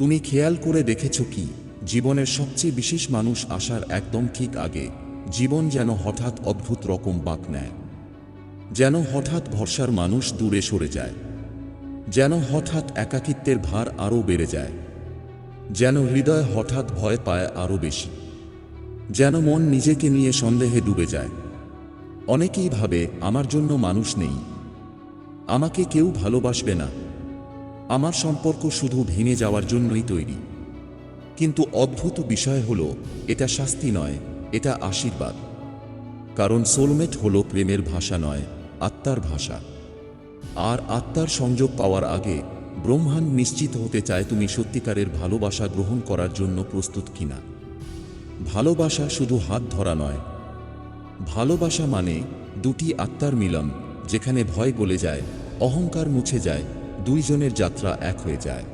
তুমি খেয়াল করে দেখেছ কি? জীবনের সবচেয়ে বিশেষ মানুষ আসার একদম ঠিক আগে, জীবন যেন হঠাৎ অদ্ভুত রকম বাঁক নেয়। যেন হঠাৎ ভরসার মানুষ দূরে সরে যায়। যেন হঠাৎ একাকিত্বের ভার আরও বেড়ে যায়। যেন হৃদয় হঠাৎ ভয় পায় আরও বেশি। যেন মন নিজেকে নিয়ে সন্দেহে ডুবে যায়। অনেকেই ভাবে, আমার জন্য মানুষ নেই। আমাকে কেউ ভালোবাসবে না। আমার সম্পর্ক শুধু ভেঙে যাওয়ার জন্যই তৈরি। কিন্তু অদ্ভুত বিষয় হলো, এটা শাস্তি নয়, এটা আশীর্বাদ। কারণ সোলমেট হল প্রেমের ভাষা নয়, আত্মার ভাষা। আর আত্মার সংযোগ পাওয়ার আগে ব্রহ্মাণ্ড নিশ্চিত হতে চায় তুমি সত্যিকারের ভালোবাসা গ্রহণ করার জন্য প্রস্তুত কিনা। ভালোবাসা শুধু হাত ধরা নয়। ভালোবাসা মানে দুটি আত্মার মিলন, যেখানে ভয় গলে যায়, অহংকার মুছে যায় দুইজনের যাত্রা এক হয়ে যায়।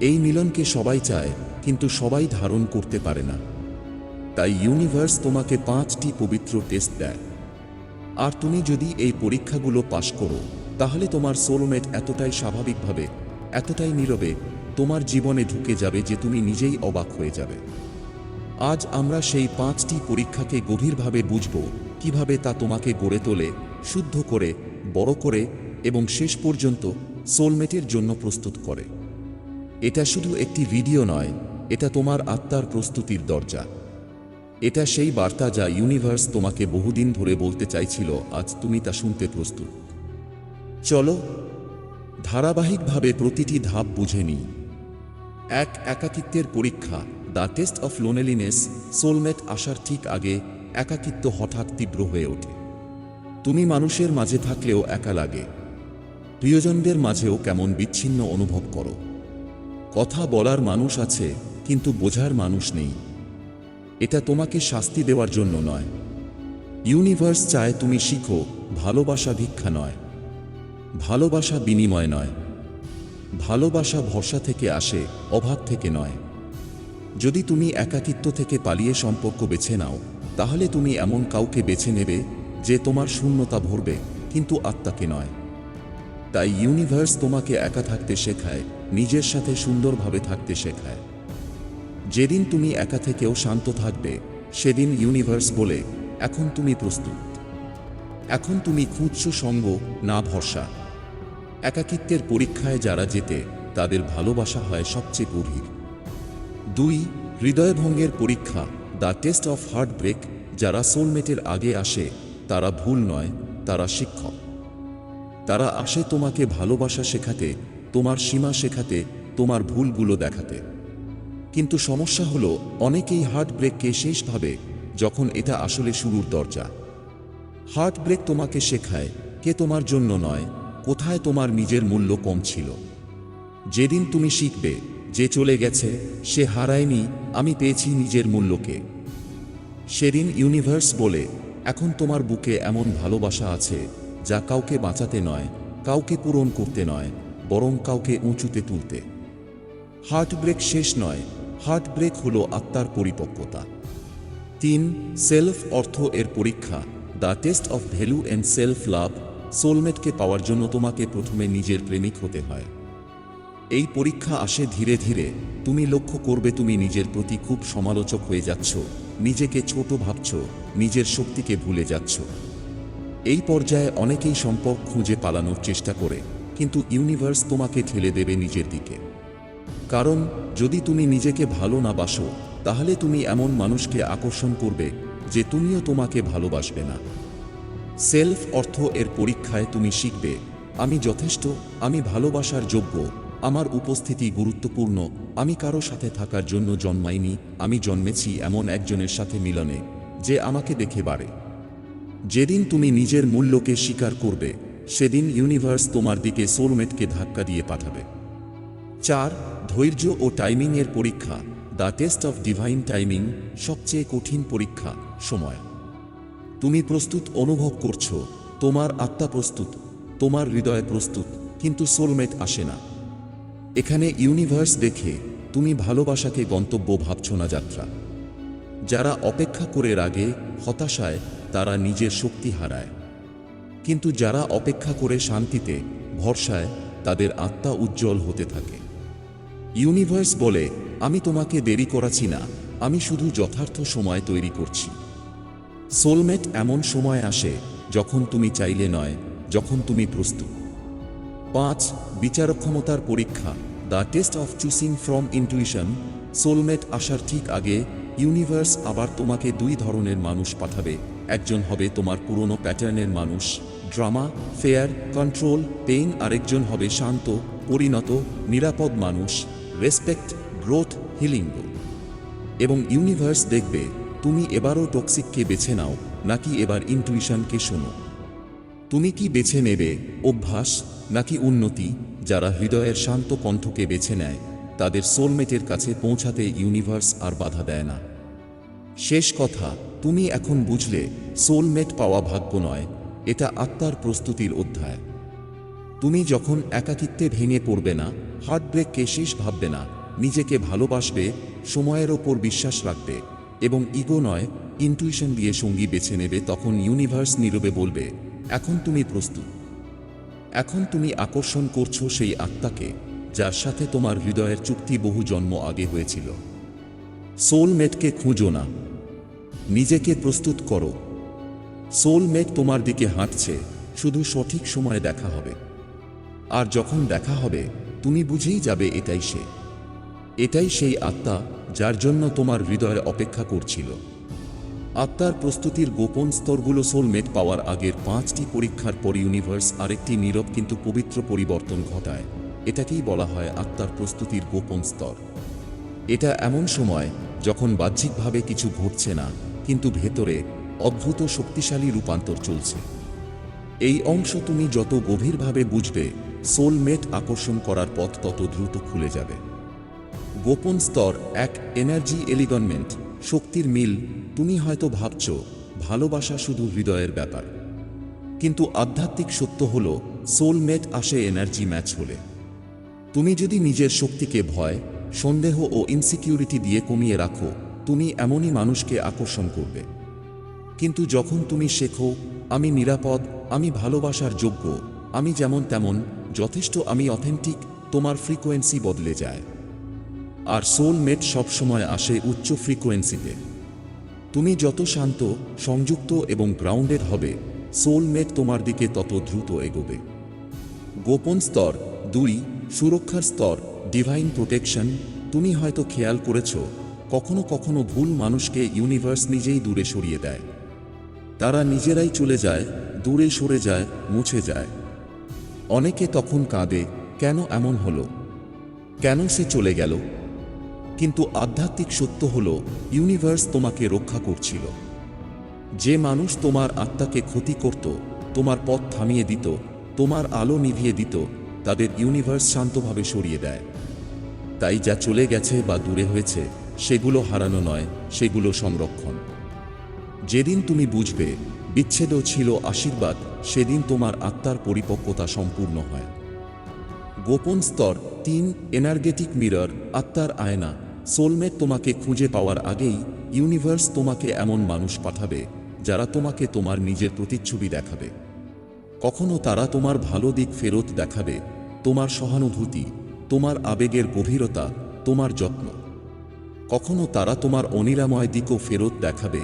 এই মিলনকে সবাই চায়, কিন্তু সবাই ধারণ করতে পারে না। তাই ইউনিভার্স তোমাকে পাঁচটি পবিত্র টেস্ট দেয়। আর তুমি যদি এই পরীক্ষাগুলো পাশ করো, তাহলে তোমার সোলমেট এতটাই স্বাভাবিকভাবে, এতটাই নীরবে, তোমার জীবনে ঢুকে যাবে যে তুমি নিজেই অবাক হয়ে যাবে। আজ আমরা সেই পাঁচটি পরীক্ষাকে গভীরভাবে বুঝব, কীভাবে তা তোমাকে গড়ে তোলে, শুদ্ধ করে, বড় করে, এবং শেষ পর্যন্ত সোলমেটের জন্য প্রস্তুত করে। এটা শুধু একটি ভিডিও নয়, এটা তোমার আত্মার প্রস্তুতির দরজা। এটা সেই বার্তা যা ইউনিভার্স তোমাকে বহুদিন ধরে বলতে চাইছিল, আজ তুমি তা শুনতে প্রস্তুত। চলো, ধারাবাহিকভাবে প্রতিটি ধাপ বুঝে নিই। এক একাকিত্বের পরীক্ষা, the test of loneliness, soulmate আসার ঠিক আগে একাকিত্ব হঠাৎ তীব্র হয়ে ওঠে। তুমি মানুষের মাঝে থাকলেও একা লাগে। প্রিয়জনদের মাঝেও কেমন বিচ্ছিন্ন অনুভব করো। কথা বলার মানুষ আছে, কিন্তু বোঝার মানুষ নেই। এটা তোমাকে শাস্তি দেওয়ার জন্য নয়। ইউনিভার্স চায় তুমি শিখো, ভালোবাসা ভিক্ষা নয়। ভালোবাসা বিনিময় নয়। ভালোবাসা ভরসা থেকে আসে, অভাব থেকে নয়। যদি তুমি একাকিত্ব থেকে পালিয়ে সম্পর্ক বেছে নাও, তাহলে তুমি এমন কাউকে বেছে নেবে যে তোমার শূন্যতা ভরবে, কিন্তু আত্মাকে নয়। তাই ইউনিভার্স তোমাকে একা থাকতে শেখায়, নিজের সাথে সুন্দরভাবে থাকতে শেখায়। যেদিন তুমি একা থেকেও শান্ত থাকবে, সেদিন ইউনিভার্স বলে, এখন তুমি প্রস্তুত। এখন তুমি খুঁজছো সঙ্গ, না ভরসা। একাকিত্বের পরীক্ষায় যারা যেতে তাদের ভালোবাসা হয় সবচেয়ে গভীর। দুই, হৃদয়ভঙ্গের পরীক্ষা the test of heartbreak যারা সোলমেটের আগে আসে, তারা ভুল নয়, তারা শিক্ষক। তারা আসে তোমাকে ভালোবাসা শেখাতে, তোমার সীমা শেখাতে, তোমার ভুলগুলো দেখাতে। কিন্তু সমস্যা হলো, অনেকেই হার্ট ব্রেককে শেষ ভাবে যখন এটা আসলে শুরুর দরজা। হার্ট ব্রেক তোমাকে শেখায়, কে তোমার জন্য নয়, কোথায় তোমার নিজের মূল্য কম ছিল। যেদিন তুমি শিখবে, যে চলে গেছে, সে হারায়নি, আমি পেয়েছি নিজের মূল্যকে। সেদিন ইউনিভার্স বলে, এখন তোমার বুকে এমন ভালোবাসা আছে যা কাউকে বাঁচাতে নয়, কাউকে পূরণ করতে নয়, বরং কাউকে উঁচুতে তুলতে। হার্ট ব্রেক শেষ নয় হার্ট ব্রেক হলো আত্মার পরিপক্কতা। তিন সেলফ অর্থ এর পরীক্ষা the test of value and self love সোলমেটকে পাওয়ার জন্য তোমাকে প্রথমে নিজের প্রেমিক হতে হয়। এই পরীক্ষা আসে ধীরে ধীরে, তুমি লক্ষ্য করবে তুমি নিজের প্রতি খুব সমালোচক হয়ে যাচ্ছ, নিজেকে ছোট ভাবছ, নিজের শক্তিকে ভুলে যাচ্ছ। এই পর্যায়ে অনেকেই সম্পর্ক খুঁজে পালানোর চেষ্টা করে, কিন্তু ইউনিভার্স তোমাকে ঠেলে দেবে নিজের দিকে। কারণ, যদি তুমি নিজেকে ভালো না বাসো, তাহলে তুমি এমন মানুষকে আকর্ষণ করবে যে তুমিও তোমাকে ভালোবাসবে না। সেলফ অর্থ এর পরীক্ষায় তুমি শিখবে, আমি যথেষ্ট, আমি ভালোবাসার যোগ্য, আমার উপস্থিতি গুরুত্বপূর্ণ, আমি কারও সাথে থাকার জন্য জন্মাইনি, আমি জন্মেছি এমন একজনের সাথে মিলনে, যে আমাকে দেখে বাড়ে। যেদিন তুমি নিজের মূল্যকে স্বীকার করবে, সেদিন ইউনিভার্স তোমার দিকে সোলমেটকে ধাক্কা দিয়ে পাঠাবে। চার, ধৈর্য ও টাইমিংয়ের পরীক্ষা the test of divine timing সবচেয়ে কঠিন পরীক্ষা, সময়। তুমি প্রস্তুত অনুভব করছ, তোমার আত্মা প্রস্তুত, তোমার হৃদয় প্রস্তুত, কিন্তু সোলমেট আসে না। এখানে ইউনিভার্স দেখে তুমি ভালোবাসাকে গন্তব্য ভাবছ না যাত্রা। যারা অপেক্ষা করে রাগে, হতাশায় তারা নিজের শক্তি হারায়। কিন্তু যারা অপেক্ষা করে শান্তিতে, ভরসায়, তাদের আত্মা উজ্জ্বল হতে থাকে। ইউনিভার্স বলে, আমি তোমাকে দেরি করাছি না, আমি শুধু যথার্থ সময় তৈরি করছি। সোলমেট এমন সময় আসে, যখন তুমি চাইলে নয়, যখন তুমি প্রস্তুত। পাঁচ বিচারক্ষমতার পরীক্ষা, the test of choosing from intuition, soulmate আসার ঠিক আগে ইউনিভার্স আবার তোমাকে দুই ধরনের মানুষ পাঠাবে। একজন হবে তোমার পুরনো প্যাটার্নের মানুষ, ড্রামা, ফেয়ার, কন্ট্রোল, পেইন, আরেকজন হবে শান্ত, পরিণত, নিরাপদ মানুষ, রেসপেক্ট, গ্রোথ, হিলিং। এবং ইউনিভার্স দেখবে, তুমি এবারও টক্সিককে বেছে নাও, নাকি এবার ইন্টুইশনকে শোনো। তুমি কি বেছে নেবে, অভ্যাস, নাকি উন্নতি, যারা হৃদয়ের শান্ত কণ্ঠকে বেছে নেয়? তাদের সোলমেটের কাছে পৌঁছাতে ইউনিভার্স আর বাধা দেয় না। শেষ কথা, তুমি এখন বুঝলে, সোলমেট পাওয়া ভাগ্য নয়, এটা আত্মার প্রস্তুতির অধ্যায়। তুমি যখন একাকিত্বে ভেঙে পড়বে না হার্টব্রেককে শেষ ভাববে না, নিজেকে ভালোবাসবে, সময়ের ওপর বিশ্বাস রাখবে, এবং ইগো নয় ইন্টুইশন দিয়ে সঙ্গী বেছে নেবে, তখন ইউনিভার্স নীরবে বলবে, এখন তুমি প্রস্তুত। এখন তুমি আকর্ষণ করছ সেই আত্মাকে। যার সাথে তোমার হৃদয়ের চুক্তি বহু জন্ম আগে হয়েছিল। সোলমেটকে খুঁজো না। নিজেকে প্রস্তুত করো। সোলমেট তোমার দিকে হাঁটছে, শুধু সঠিক সময়ে দেখা হবে। আর যখন দেখা হবে, তুমি বুঝেই যাবে এটাই সে। এটাই সেই আত্মা যার জন্য তোমার হৃদয়ে অপেক্ষা করছিল। আত্মার প্রস্তুতির গোপন স্তরগুলো সোলমেট পাওয়ার আগের পাঁচটি পরীক্ষার পর ইউনিভার্স আরেকটি নীরব কিন্তু পবিত্র পরিবর্তন ঘটায়। এটাকেই বলা হয় আত্মার প্রস্তুতির গোপন স্তর। এটা এমন সময় যখন বাহ্যিকভাবে কিছু ঘটছে না, কিন্তু ভেতরে অদ্ভুত শক্তিশালী রূপান্তর চলছে। এই অংশ তুমি যত গভীরভাবে বুঝবে সোলমেট আকর্ষণ করার পথ তত দ্রুত খুলে যাবে। গোপন স্তর এক এনার্জি এলিগনমেন্ট শক্তির মিল, তুমি হয়তো ভাবছ, ভালোবাসা শুধু হৃদয়ের ব্যাপার। কিন্তু আধ্যাত্মিক সত্য হল সোলমেট আসে এনার্জি ম্যাচ হলে। তুমি যদি নিজের শক্তিকে ভয়, সন্দেহ ও ইনসিকিউরিটি দিয়ে কমিয়ে রাখো, তুমি এমনই মানুষকে আকর্ষণ করবে। কিন্তু যখন তুমি শেখো, আমি নিরাপদ, আমি ভালোবাসার যোগ্য, আমি যেমন তেমন, যথেষ্ট আমি অথেন্টিক তোমার ফ্রিকোয়েন্সি বদলে যায়। আর সোলমেট সবসময় আসে উচ্চ ফ্রিকোয়েন্সিতে তুমি যত শান্ত, সংযুক্ত এবং গ্রাউন্ডেড হবে সোলমেট তোমার দিকে তত দ্রুত এগোবে। গোপন স্তর দুই সুরক্ষার স্তর ডিভাইন প্রোটেকশন তুমি হয়তো খেয়াল করেছ, কখনো কখনো ভুল মানুষকে ইউনিভার্স নিজেই দূরে সরিয়ে দেয়। তারা নিজেরাই চলে যায়, দূরে সরে যায়, মুছে যায়। অনেকে তখন কাঁদে, কেন এমন হলো? কেন সে চলে গেল? কিন্তু আধ্যাত্মিক সত্য হল ইউনিভার্স তোমাকে রক্ষা করছিল। যে মানুষ তোমার আত্মাকে ক্ষতি করত, তোমার পথ থামিয়ে দিত, তোমার আলো নিভিয়ে দিত তাদের ইউনিভার্স শান্তভাবে সরিয়ে দেয়। তাই যা চলে গেছে বা দূরে হয়েছে, সেগুলো হারানো নয়, সেগুলো সংরক্ষণ। যেদিন তুমি বুঝবে, বিচ্ছেদও ছিল আশীর্বাদ, সেদিন তোমার আত্মার পরিপক্কতা সম্পূর্ণ হয়। গোপন স্তর, তিন এনার্গেটিক মিরর আত্মার আয়না সোলমেট তোমাকে খুঁজে পাওয়ার আগেই ইউনিভার্স তোমাকে এমন মানুষ পাঠাবে, যারা তোমাকে তোমার নিজের প্রতিচ্ছবি দেখাবে। কখনো তারা তোমার ভালো দিক ফেরত দেখাবে, তোমার সহানুভূতি, তোমার আবেগের গভীরতা, তোমার যত্ন। কখনো তারা তোমার অনিরাময় দিকও ফেরত দেখাবে,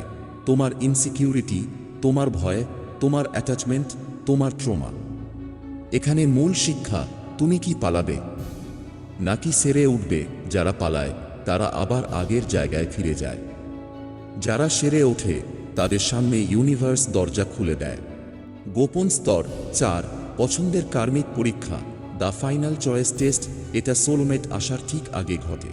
তোমার ইনসিকিউরিটি তোমার ভয়, তোমার অ্যাটাচমেন্ট তোমার ট্রমা এখানে মূল শিক্ষা, তুমি কি পালাবে? নাকি সেরে উঠবে যারা পালায়, তারা আবার আগের জায়গায় ফিরে যায়। যারা সেরে ওঠে, তাদের সামনে ইউনিভার্স দরজা খুলে দেয়। গোপন স্তর, চার, পছন্দের কার্মিক পরীক্ষা, দ্য ফাইনাল চয়েস টেস্ট, এটা সোলমেট আসার ঠিক আগে ঘটে।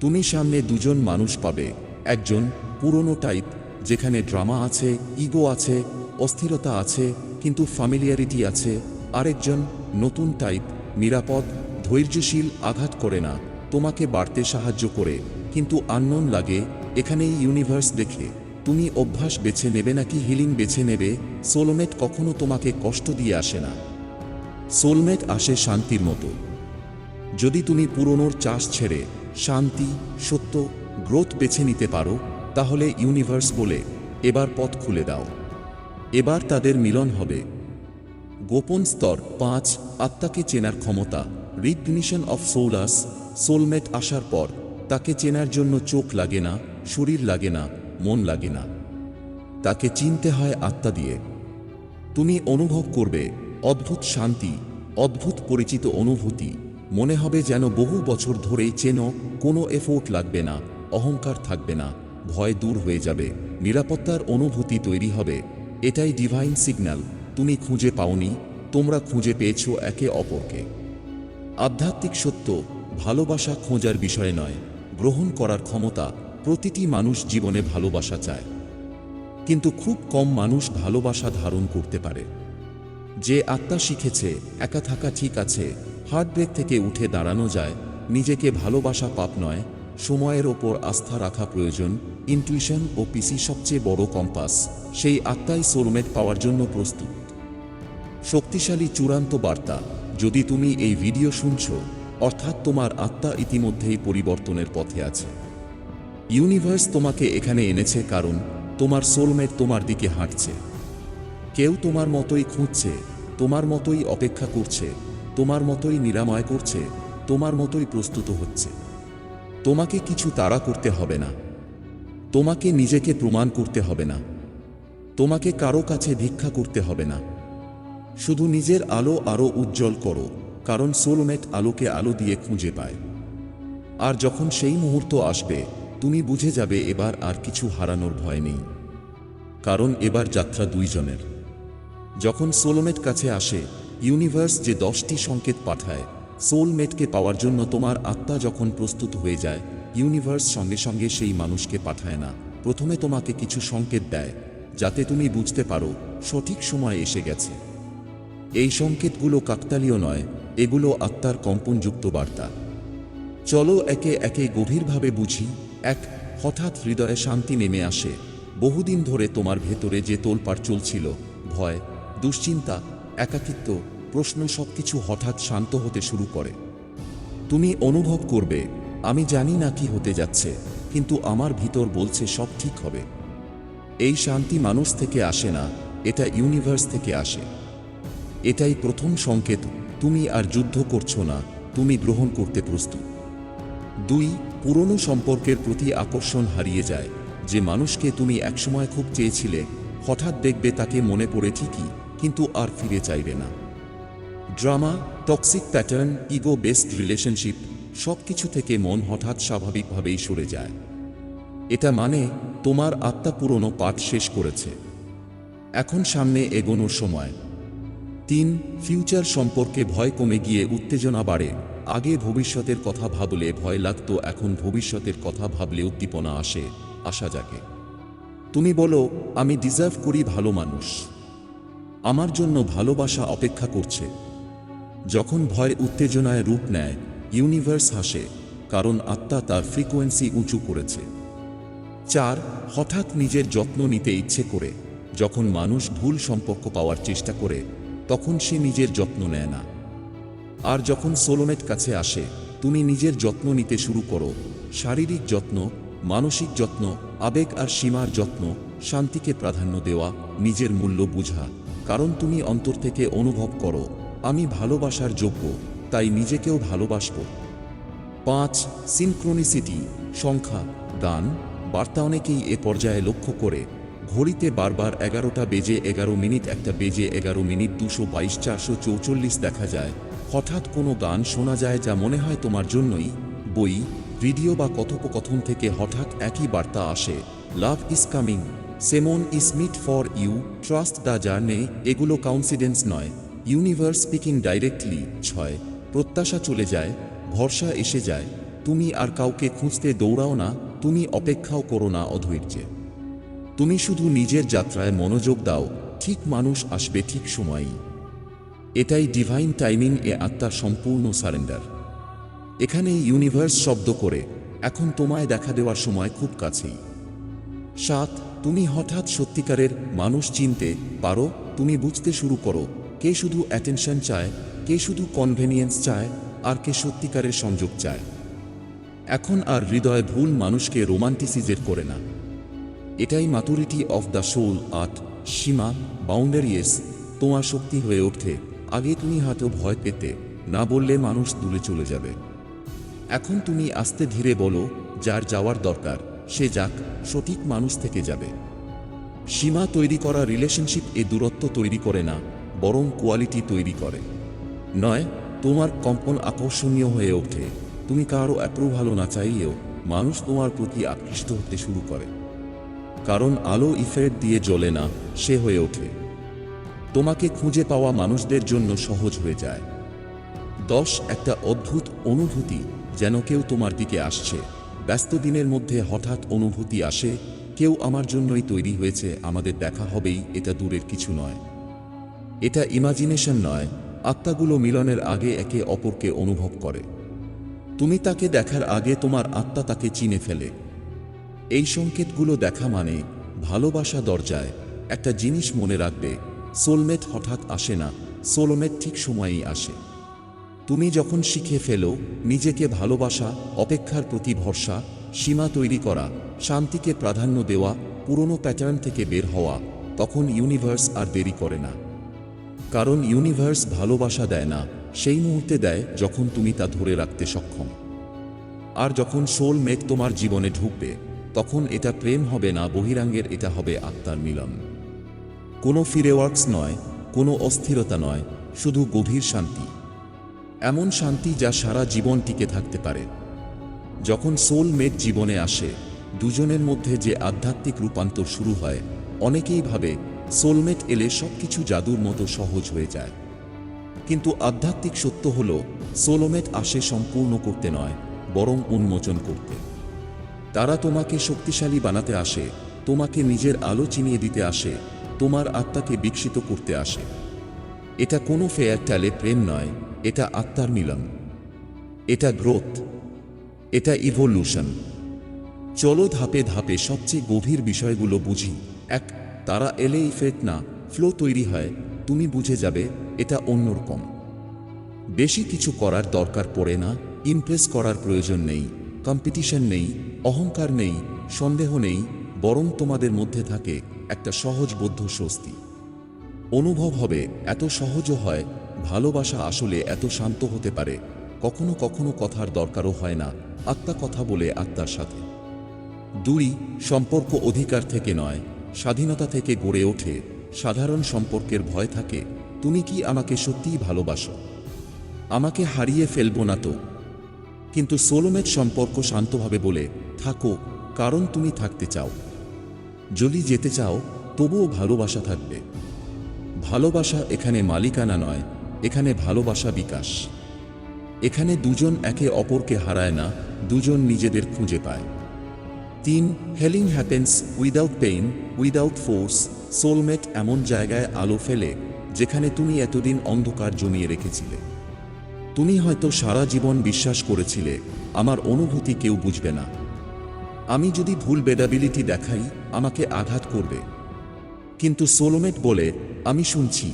তুমি সামনে দুজন মানুষ পাবে, একজন পুরনো টাইপ, যেখানে ড্রামা আছে, ইগো আছে, অস্থিরতা আছে, কিন্তু ফ্যামিলিয়ারিটি আছে, আরেকজন নতুন টাইপ, নিরাপদ, ধৈর্যশীল, আঘাত করে না, তোমাকে বাড়তে সাহায্য করে, কিন্তু আননোন লাগে, এখানেই ইউনিভার্স দেখে। তুমি অভ্যাস বেছে নেবে নাকি হিলিং বেছে নেবে, সোলমেট কখনো তোমাকে কষ্ট দিয়ে আসে না। সোলমেট আসে শান্তির মতো। যদি তুমি পুরনোর চাষ ছেড়ে শান্তি, সত্য, গ্রোথ বেছে নিতে পারো, তাহলে ইউনিভার্স বলে এবার পথ খুলে দাও। এবার তাদের মিলন হবে। গোপন স্তর পাঁচ, আত্মাকে চেনার ক্ষমতা, রিকগনিশন অফ সোলাস সোলমেট আসার পর, তাকে চেনার জন্য চোখ লাগে না, শরীর লাগে না মন লাগে না। তাকে চিনতে হয় আত্মা দিয়ে। তুমি অনুভব করবে অদ্ভুত শান্তি, অদ্ভুত পরিচিত অনুভূতি। মনে হবে যেন বহু বছর ধরেই চেন, কোনো এফোর্ট লাগবে না, অহংকার থাকবে না, ভয় দূর হয়ে যাবে, নিরাপত্তার অনুভূতি তৈরি হবে। এটাই ডিভাইন সিগন্যাল তুমি খুঁজে পাওনি, তোমরা খুঁজে পেয়েছ একে অপরকে। আধ্যাত্মিক সত্য, ভালোবাসা খোঁজার বিষয় নয়, গ্রহণ করার ক্ষমতা প্রতিটি মানুষ জীবনে ভালোবাসা চায়। কিন্তু খুব কম মানুষ ভালোবাসা ধারণ করতে পারে। যে আত্মা শিখেছে, একা থাকা ঠিক আছে হার্টব্রেক থেকে উঠে দাঁড়ানো যায়, নিজেকে ভালোবাসা পাপ নয়, সময়ের ওপর আস্থা রাখা প্রয়োজন ইনটুইশন ও পিসি সবচেয়ে বড় কম্পাস সেই আত্মাই সোলমেট পাওয়ার জন্য প্রস্তুত। শক্তিশালী চূড়ান্ত বার্তা, যদি তুমি এই ভিডিও শুনছ, অর্থাৎ তোমার আত্মা ইতিমধ্যেই পরিবর্তনের পথে আছে। ইউনিভার্স তোমাকে এখানে এনেছে কারণ তোমার সোলমেট তোমার দিকে হাঁটছে। কেউ তোমার মতোই খুঁজছে, তোমার মতোই অপেক্ষা করছে, তোমার মতোই নিরাময় করছে, তোমার মতোই প্রস্তুত হচ্ছে। তোমাকে কিছু তাড়া করতে হবে না। তোমাকে নিজেকে প্রমাণ করতে হবে না। তোমাকে কারও কাছে ভিক্ষা করতে হবে না। শুধু নিজের আলো আরও উজ্জ্বল করো, কারণ সোলমেট আলোকে আলো দিয়ে খুঁজে পায়। আর যখন সেই মুহূর্ত আসবে তুমি বুঝে যাবে এবার আর কিছু হারানোর ভয় নেই। কারণ এবার যাত্রা দুইজনের। যখন সোলোমেট কাছে আসে, ইউনিভার্স যে দশটি সংকেত পাঠায়, সোলমেটকে পাওয়ার জন্য তোমার আত্মা যখন প্রস্তুত হয়ে যায়, ইউনিভার্স সঙ্গে সঙ্গে সেই মানুষকে পাঠায় না। প্রথমে তোমাকে কিছু সংকেত দেয়, যাতে তুমি বুঝতে পারো সঠিক সময় এসে গেছে। এই সংকেতগুলো কাকতালীয় নয়, এগুলো আত্মার কম্পনযুক্ত বার্তা। চলো একে একে গভীরভাবে বুঝি এক হঠাৎ হৃদয়ে শান্তি নেমে আসে। বহুদিন ধরে তোমার ভেতরে যে তোলপাড় চলছিল, ভয়, দুশ্চিন্তা, একাকিত্ব, প্রশ্ন সবকিছু হঠাৎ শান্ত হতে শুরু করে। তুমি অনুভব করবে, আমি জানি না কি হতে যাচ্ছে, কিন্তু আমার ভিতর বলছে সব ঠিক হবে। এই শান্তি মানুষ থেকে আসে না, এটা ইউনিভার্স থেকে আসে। এটাই প্রথম সংকেত, তুমি আর যুদ্ধ করছ না, তুমি গ্রহণ করতে প্রস্তুত। দুই পুরনো সম্পর্কের প্রতি আকর্ষণ হারিয়ে যায়। যে মানুষকে তুমি একসময় খুব চেয়েছিলে, হঠাৎ দেখবে তাকে মনে পড়ে ঠিকই, কিন্তু আর ফিরে চাইবে না। Drama, toxic pattern, ego based relationship সব কিছু থেকে মন হঠাৎ স্বাভাবিকভাবেই সরে যায়। এটা মানে তোমার আত্মা পুরনো পাঠ শেষ করেছে। এখন সামনে এগোনোর সময়। তিন, ফিউচার সম্পর্কে ভয় কমে গিয়ে উত্তেজনা বাড়ে। আগে ভবিষ্যতের কথা ভাবলে ভয় লাগতো, এখন ভবিষ্যতের কথা ভাবলে উদ্দীপনা আসে, আশা জাগে। তুমি বলো, আমি ডিজার্ভ করি ভালো মানুষ। আমার জন্য ভালোবাসা অপেক্ষা করছে। যখন ভয় উত্তেজনায় রূপ নেয়, ইউনিভার্স হাসে, কারণ আত্মা তার ফ্রিকোয়েন্সি উঁচু করেছে। চার, হঠাৎ নিজের যত্ন নিতে ইচ্ছে করে। যখন মানুষ ভুল সম্পর্ক পাওয়ার চেষ্টা করে, তখন সে নিজের যত্ন নেয় না। আর যখন সোলোমেট কাছে আসে, তুমি নিজের যত্ন নিতে শুরু করো। শারীরিক যত্ন, মানসিক যত্ন, আবেগ আর সীমার যত্ন, শান্তিকে প্রাধান্য দেওয়া, নিজের মূল্য বুঝা। কারণ তুমি অন্তর থেকে অনুভব করো, আমি ভালোবাসার যোগ্য, তাই নিজেকেও ভালোবাসব। পাঁচ সিনক্রোনিসিটি সংখ্যা, দান। বার্তা অনেকেই এ পর্যায়ে লক্ষ্য করে, ঘড়িতে বারবার এগারোটা বেজে এগারো মিনিট, একটা বেজে এগারো মিনিট, দুশো বাইশ, চারশো চৌচল্লিশ দেখা যায়। হঠাৎ কোনো গান শোনা যায় যা মনে হয় তোমার জন্যই, বই, ভিডিও বা কথোপকথন থেকে হঠাৎ একই বার্তা আসে love is coming someone is meant for you trust the journey এগুলো কাউন্সিডেন্স নয় ইউনিভার্স স্পিকিং ডাইরেক্টলি ছয়, প্রত্যাশা চলে যায়, ভরসা এসে যায়, তুমি আর কাউকে খুঁজতে দৌড়াও না, তুমি অপেক্ষাও করো না অধৈর্যে। তুমি শুধু নিজের যাত্রায় মনোযোগ দাও, ঠিক মানুষ আসবে ঠিক সময়েই। এটাই ডিভাইন টাইমিং এ আত্মার সম্পূর্ণ সারেন্ডার এখানে ইউনিভার্স শব্দ করে, এখন তোমায় দেখা দেওয়ার সময় খুব কাছেই। সাত, তুমি হঠাৎ সত্যিকারের মানুষ চিনতে পারো, তুমি বুঝতে শুরু করো, কে শুধু অ্যাটেনশন চায়, কে শুধু কনভেনিয়েন্স চায়, আর কে সত্যিকারের সংযোগ চায়। এখন আর হৃদয় ভুল মানুষকে রোমান্টিসিজের করে না। এটাই মাতুরিটি অফ দ্য সোল আট, সীমা বাউন্ডারিয়েস তোমার শক্তি হয়ে ওঠে। আগে তুমি হয়তো ভয় পেতে, না বললে মানুষ দূরে চলে যাবে। এখন তুমি আস্তে ধীরে বলো, যার যাওয়ার দরকার, সে যাক, সঠিক মানুষ থেকে যাবে। সীমা তৈরি করা রিলেশনশিপ এ দূরত্ব তৈরি করে না, বরং কোয়ালিটি তৈরি করে। নয়, তোমার কম্পন আকর্ষণীয় হয়ে ওঠে। তুমি কারও অ্যাপ্রুভালও না চাইলেও মানুষ তোমার প্রতি আকৃষ্ট হতে শুরু করে। কারণ আলো ইফেক্ট দিয়ে জ্বলে না, সে হয়ে ওঠে। তোমাকে খুঁজে পাওয়া মানুষদের জন্য সহজ হয়ে যায়। দশ একটা অদ্ভুত অনুভূতি যেন কেউ তোমার দিকে আসছে। ব্যস্ত দিনের মধ্যে হঠাৎ অনুভূতি আসে, কেউ আমার জন্যই তৈরি হয়েছে, আমাদের দেখা হবেই, এটা দূরের কিছু নয়। এটা ইমাজিনেশন নয়, আত্মাগুলো মিলনের আগে একে অপরকে অনুভব করে। তুমি তাকে দেখার আগে তোমার আত্মা তাকে চিনে ফেলে। এই সংকেতগুলো দেখা মানে ভালোবাসা দরজায় একটা জিনিস মনে রাখবে সোলমেট হঠাৎ আসে না, সোলমেট ঠিক সময়েই আসে। তুমি যখন শিখে ফেলো, নিজেকে ভালোবাসা, অপেক্ষার প্রতি ভরসা, সীমা তৈরি করা, শান্তিকে প্রাধান্য দেওয়া, পুরনো প্যাটার্ন থেকে বের হওয়া, তখন ইউনিভার্স আর দেরি করে না। কারণ ইউনিভার্স ভালোবাসা দেয় না, সেই মুহূর্তে দেয় যখন তুমি তা ধরে রাখতে সক্ষম। আর যখন সোল মেট তোমার জীবনে ঢুকবে, তখন এটা প্রেম হবে না, বহিরাঙ্গের এটা হবে আত্মার মিলন। কোনো ফিরেওয়ার্কস নয়, কোনো অস্থিরতা নয়, শুধু গভীর শান্তি। এমন শান্তি যা সারা জীবন টিকে থাকতে পারে। যখন সোল মেট জীবনে আসে, দুজনের মধ্যে যে আধ্যাত্মিক রূপান্তর শুরু হয়, অনেকেই ভাবে সোলমেট এলে সবকিছু জাদুর মতো সহজ হয়ে যায়। কিন্তু আধ্যাত্মিক সত্য হল, সোলোমেট আসে সম্পূর্ণ করতে নয়, বরং উন্মোচন করতে। তারা তোমাকে শক্তিশালী বানাতে আসে, তোমাকে নিজের আলো চিনিয়ে দিতে আসে তোমার আত্মাকে বিকশিত করতে আসে। এটা কোনো ফেয়ার ট্যালে প্রেম নয়, এটা আত্মার মিলন। এটা গ্রোথ, এটা ইভলিউশন। চলো ধাপে ধাপে সবচেয়ে গভীর বিষয়গুলো বুঝি। এক, তারা এলে ইফেক্ট না, ফ্লো তৈরি হয়, তুমি বুঝে যাবে, এটা অন্যরকম বেশি কিছু করার দরকার পড়ে না ইমপ্রেস করার প্রয়োজন নেই কম্পিটিশন নেই, অহংকার নেই, সন্দেহ নেই বরং তোমাদের মধ্যে থাকে একটা সহজবোধ্য স্বস্তি। অনুভব হবে, এত সহজও হয়, ভালোবাসা আসলে এত শান্ত হতে পারে, কখনো কখনো কথার দরকারও হয় না, আত্মা কথা বলে আত্মার সাথে। দুই, সম্পর্ক অধিকার থেকে নয়, স্বাধীনতা থেকে গড়ে ওঠে, সাধারণ সম্পর্কের ভয় থাকে, তুমি কি আমাকে সত্যিই ভালোবাসো? আমাকে হারিয়ে ফেলব না তো? কিন্তু সোলোমেট সম্পর্ক শান্তভাবে বলে, থাকো কারণ তুমি থাকতে চাও। যদি যেতে চাও, তবুও ভালোবাসা থাকবে। ভালোবাসা এখানে মালিকানা নয়, এখানে ভালোবাসা বিকাশ। এখানে দুজন একে অপরকে হারায় না, দুজন নিজেদের খুঁজে পায়। তিন healing happens without pain without force soulmate এমন জায়গায় আলো ফেলে, যেখানে তুমি এতদিন অন্ধকার জমিয়ে রেখেছিলে। তুমি হয়তো সারা জীবন বিশ্বাস করেছিলে, আমার অনুভূতি কেউ বুঝবে না। আমি যদি ভুল বেদাবিলিটি দেখাই, আমাকে আঘাত করবে। কিন্তু সোলোমেট বলে, আমি শুনছি।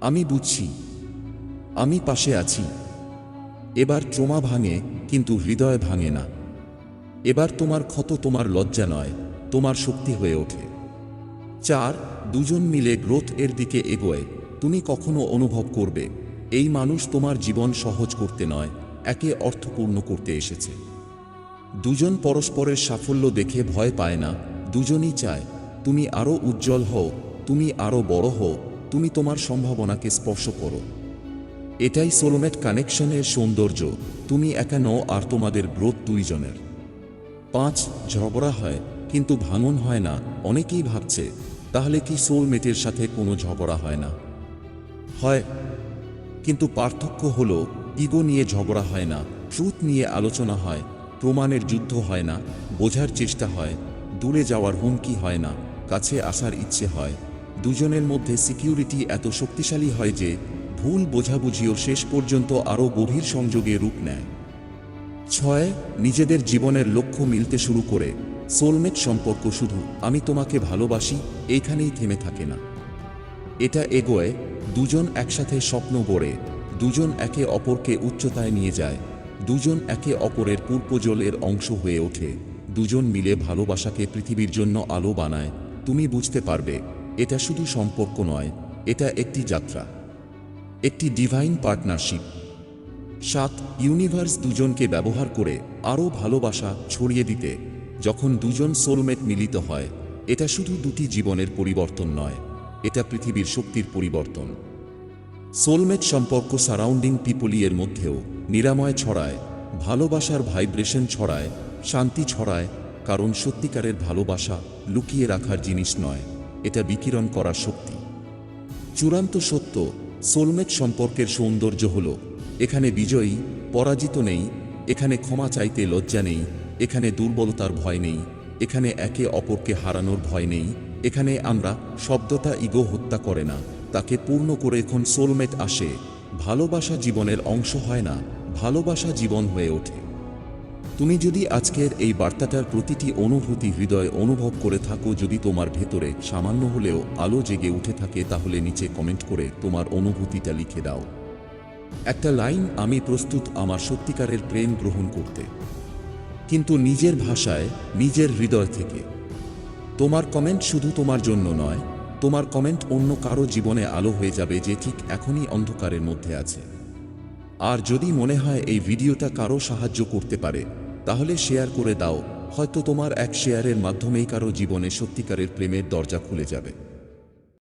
আমি বুঝছি। আমি পাশে আছি। এবার ট্রোমা ভাঙে, কিন্তু হৃদয় ভাঙে না। এবার তোমার ক্ষত তোমার লজ্জা নয়, তোমার শক্তি হয়ে ওঠে। চার, দুজন মিলে গ্রোথ এর দিকে এগোয়। তুমি কখনো অনুভব করবে, এই মানুষ তোমার জীবন সহজ করতে নয়, একে অর্থপূর্ণ করতে এসেছে। দুজন পরস্পরের সাফল্য দেখে ভয় পায় না, দুজনই চায়, তুমি আরও উজ্জ্বল হও, তুমি আরও বড় হও, তুমি তোমার সম্ভাবনাকে স্পর্শ করো। এটাই সোলোমেট কানেকশনের সৌন্দর্য, তুমি একা নও আর তোমাদের গ্রোথ দুইজনের। পাঁচ, ঝগড়া হয়, কিন্তু ভাঙন হয় না, অনেকেই ভাবছে, তাহলে কি সোলমেটের সাথে কোনো ঝগড়া হয় না? হয়, কিন্তু পার্থক্য হলো, ইগো নিয়ে ঝগড়া হয় না, ট্রুথ নিয়ে আলোচনা হয় প্রমাণের যুদ্ধ হয় না, বোঝার চেষ্টা হয়, দূরে যাওয়ার হুমকি হয় না, কাছে আসার ইচ্ছে হয়। দুজনের মধ্যে সিকিউরিটি এত শক্তিশালী হয় যে, ভুল বোঝাবুঝিও শেষ পর্যন্ত আরও গভীর সংযোগে রূপ নেয়। ছয়, নিজেদের জীবনের লক্ষ্য মিলতে শুরু করে। সোলমেট সম্পর্ক শুধু, আমি তোমাকে ভালোবাসি, এইখানেই থেমে থাকে না। এটা এগোয়, দুজন একসাথে স্বপ্ন গড়ে, দুজন একে অপরকে উচ্চতায় নিয়ে যায়। দুজন একে অপরের পূর্বজলের অংশ হয়ে ওঠে। দুজন মিলে ভালোবাসাকে পৃথিবীর জন্য আলো বানায়। তুমি বুঝতে পারবে, এটা শুধু সম্পর্ক নয়, এটা একটি যাত্রা। একটি ডিভাইন পার্টনারশিপ সাত ইউনিভার্স দুজনকে ব্যবহার করে আরও ভালোবাসা ছড়িয়ে দিতে। যখন দুজন সোলমেট মিলিত হয়, এটা শুধু দুটি জীবনের পরিবর্তন নয়, এটা পৃথিবীর শক্তির পরিবর্তন। সোলমেট সম্পর্ক সারাউন্ডিং পিপলিয়ের মধ্যেও নিরাময় ছড়ায়, ভালোবাসার ভাইব্রেশন ছড়ায়, শান্তি ছড়ায়, কারণ সত্যিকারের ভালোবাসা লুকিয়ে রাখার জিনিস নয়, এটা বিকিরণ করার শক্তি। চূড়ান্ত সত্য সোলমেট সম্পর্কের সৌন্দর্য হল, এখানে বিজয়ী, পরাজিত নেই, এখানে ক্ষমা চাইতে লজ্জা নেই, এখানে দুর্বলতার ভয় নেই, এখানে একে অপরকে হারানোর ভয় নেই, এখানে আমরা শব্দটা ইগো হত্যা করে না। তাকে পূর্ণ করে এখন সোলমেট আসে। ভালোবাসা জীবনের অংশ হয় না, ভালোবাসা জীবন হয়ে ওঠে। তুমি যদি আজকের এই বার্তাটার প্রতিটি অনুভূতি হৃদয়ে অনুভব করে থাকো, যদি তোমার ভেতরে সামান্য হলেও আলো জেগে উঠে থাকে, তাহলে নিচে কমেন্ট করে তোমার অনুভূতিটা লিখে দাও। একটা লাইন, আমি প্রস্তুত আমার সত্যিকারের প্রেম গ্রহণ করতে। কিন্তু নিজের ভাষায়, নিজের হৃদয় থেকে। তোমার কমেন্ট শুধু তোমার জন্য নয় তোমার কমেন্ট অন্য কারও জীবনে আলো হয়ে যাবে যে ঠিক এখনই অন্ধকারের মধ্যে আছে। আর যদি মনে হয় এই ভিডিওটা কারও সাহায্য করতে পারে, তাহলে শেয়ার করে দাও, হয়তো তোমার এক শেয়ারের মাধ্যমেই কারও জীবনে সত্যিকারের প্রেমের দরজা খুলে যাবে।